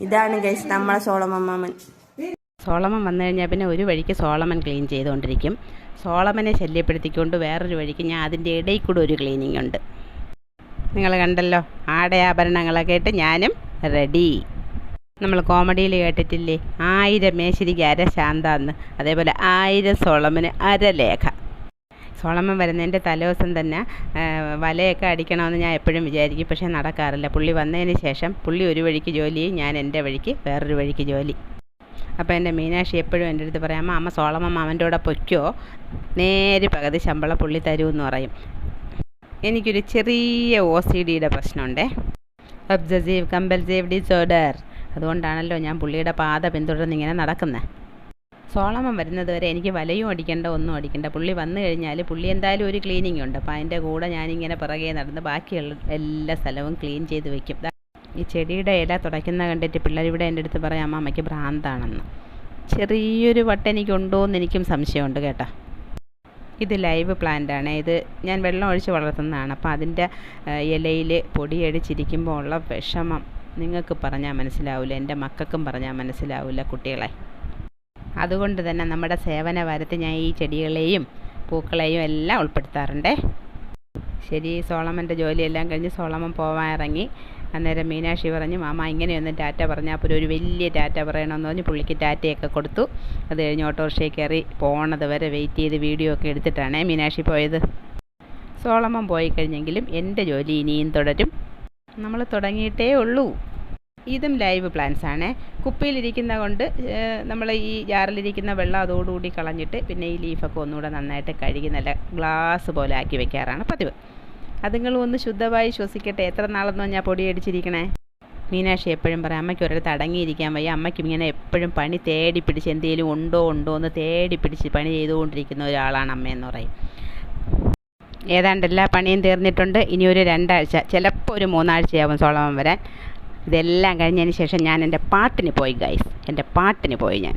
ഇതാണ് ഗൈസ് നമ്മളെ സോളമമ്മാമൻ സോളമൻ വന്നു കഴിഞ്ഞാൽ പിന്നെ ഒരു വഴിക്ക് സോളമൻ ക്ലീൻ ചെയ്തുകൊണ്ടിരിക്കും സോളമനെ ശല്യപ്പെടുത്തിക്കൊണ്ട് വേറൊരു വഴിക്ക് ഞാൻ അതിന്റെ ഇടയിൽ കൂടെ ഒരു ക്ലീനിങ് ഉണ്ട്. നിങ്ങൾ കണ്ടല്ലോ ആടയാഭരണങ്ങളൊക്കെ ഇട്ട് ഞാനും റെഡി നമ്മൾ കോമഡിയിൽ കേട്ടിട്ടില്ലേ? ആയിരം മേശരിക്ക് അര ശാന്താന്ന്. അതേപോലെ ആയിരം സോളമന് അരലേഖ സോളമൻ വരുന്നതിന്റെ തലേദിവസം തന്നെ വലയൊക്കെ അടിക്കണമെന്ന് ഞാൻ എപ്പോഴും വിചാരിക്കും. പക്ഷേ നടക്കാറില്ല. പുള്ളി വന്നതിന് ശേഷം പുള്ളി ഒരു വഴിക്ക് ജോലി ഞാൻ എന്റെ വഴിക്ക് വേറൊരു വഴിക്ക് ജോലി അപ്പോൾ എന്റെ മീനാക്ഷി എപ്പോഴും എന്റെ അടുത്ത് പറയാം അമ്മ സോളമ്മ മാമന്റെ കൂടെ പൊയ്ക്കോ. നേരെ പകുതി ശമ്പളം പുള്ളി തരുമെന്ന് പറയും. എനിക്കൊരു ചെറിയ ഒ സി ഡിയുടെ പ്രശ്നമുണ്ടേ. ഒബ്സസീവ് കമ്പൽസീവ് ഡിസോർഡർ അതുകൊണ്ടാണല്ലോ ഞാൻ പുള്ളിയുടെ പാത പിന്തുടർന്ന് ഇങ്ങനെ നടക്കുന്നത് സോളമൻ വരുന്നത് വരെ എനിക്ക് വലയും അടിക്കേണ്ട ഒന്നും അടിക്കണ്ട. പുള്ളി വന്നു കഴിഞ്ഞാൽ പുള്ളി എന്തായാലും ഒരു ക്ലീനിങ് ഉണ്ട്. അപ്പോൾ അതിന്റെ കൂടെ ഞാനിങ്ങനെ പിറകെ നടന്ന് ബാക്കിയുള്ള എല്ലാ സ്ഥലവും ക്ലീൻ ചെയ്ത് വെക്കും. ഈ ചെടിയുടെ ഇല തുടയ്ക്കുന്ന കണ്ടിട്ട് പിള്ളേർ ഇവിടെ എന്റെ അടുത്ത് പറയാം അമ്മ അമ്മയ്ക്ക് ഭ്രാന്താണെന്ന്. ചെറിയൊരു വട്ടം എനിക്കുണ്ടോ എന്ന് എനിക്കും സംശയമുണ്ട് കേട്ടോ. ഇത് ലൈവ് പ്ലാന്റ് ആണ്. ഇത് ഞാൻ വെള്ളം ഒഴിച്ച് വളർത്തുന്നതാണ്. അപ്പോൾ അതിന്റെ ഇലയിൽ പൊടിയടിച്ചിരിക്കുമ്പോൾ ഉള്ള വിഷമം നിങ്ങൾക്ക് പറഞ്ഞാൽ മനസ്സിലാവില്ല എന്റെ മക്കൾക്കും പറഞ്ഞാൽ മനസ്സിലാവില്ല കുട്ടികളെ. അതുകൊണ്ട് തന്നെ നമ്മുടെ സേവന വാരത്തിൽ ഞാൻ ഈ ചെടികളെയും പൂക്കളെയും എല്ലാം ഉൾപ്പെടുത്താറുണ്ട്. ശരി സോളമന്റെ ജോലിയെല്ലാം കഴിഞ്ഞ് സോളമൻ പോവാൻ ഇറങ്ങി അന്നേരം മീനാക്ഷി പറഞ്ഞു മാമ ഇങ്ങനെയൊന്ന് ടാറ്റ പറഞ്ഞാൽ അപ്പോൾ ഒരു വലിയ ടാറ്റ പറയണമെന്ന് പറഞ്ഞ് പുള്ളിക്ക് ടാറ്റയൊക്കെ കൊടുത്തു. അത് കഴിഞ്ഞ് ഓട്ടോറിക്ഷയിൽ കയറി പോണത് വരെ വെയിറ്റ് ചെയ്ത് വീഡിയോ ഒക്കെ എടുത്തിട്ടാണ് മീനാക്ഷി പോയത്. സോളമൻ പോയി കഴിഞ്ഞെങ്കിലും എന്റെ ജോലി ഇനിയും തുടരും. നമ്മൾ തുടങ്ങിയിട്ടേ ഉള്ളൂ. ഇതും ലൈവ് പ്ലാന്റ്സ് ആണ്. കുപ്പിയിലിരിക്കുന്ന കൊണ്ട് നമ്മൾ ഈ ജാറിലിരിക്കുന്ന വെള്ളം അതോടുകൂടി കളഞ്ഞിട്ട് പിന്നെ ഈ ലീഫൊക്കെ ഒന്നുകൂടെ നന്നായിട്ട് കഴുകി നല്ല ഗ്ലാസ് പോലെ ആക്കി വെക്കാറാണ് പതിവ്. അതുങ്ങളും ഒന്ന് ശുദ്ധമായി ശ്വസിക്കട്ടെ. എത്ര നാളെന്നോ ഞാൻ പൊടിയടിച്ചിരിക്കണേ മീനാക്ഷി എപ്പോഴും പറയാം അമ്മയ്ക്ക് ഒരിടത്ത് അടങ്ങിയിരിക്കാൻ വയ്യ. അമ്മയ്ക്ക് ഇങ്ങനെ എപ്പോഴും പണി തേടി പിടിച്ച് എന്തെങ്കിലും ഉണ്ടോ ഉണ്ടോ എന്ന് തേടി പിടിച്ച് പണി ചെയ്തുകൊണ്ടിരിക്കുന്ന ഒരാളാണ് അമ്മയെന്ന് പറയും. ഏതാണ്ട് എല്ലാ പണിയും തീർന്നിട്ടുണ്ട്. ഇനി ഒരു രണ്ടാഴ്ച ചിലപ്പോൾ ഒരു മൂന്നാഴ്ചയാവും സോളമൻ വരാൻ. ഇതെല്ലാം കഴിഞ്ഞതിന് ശേഷം ഞാൻ എന്റെ പാട്ടിന് പോയി ഗൈസ് എന്റെ പാട്ടിന് പോയി ഞാൻ.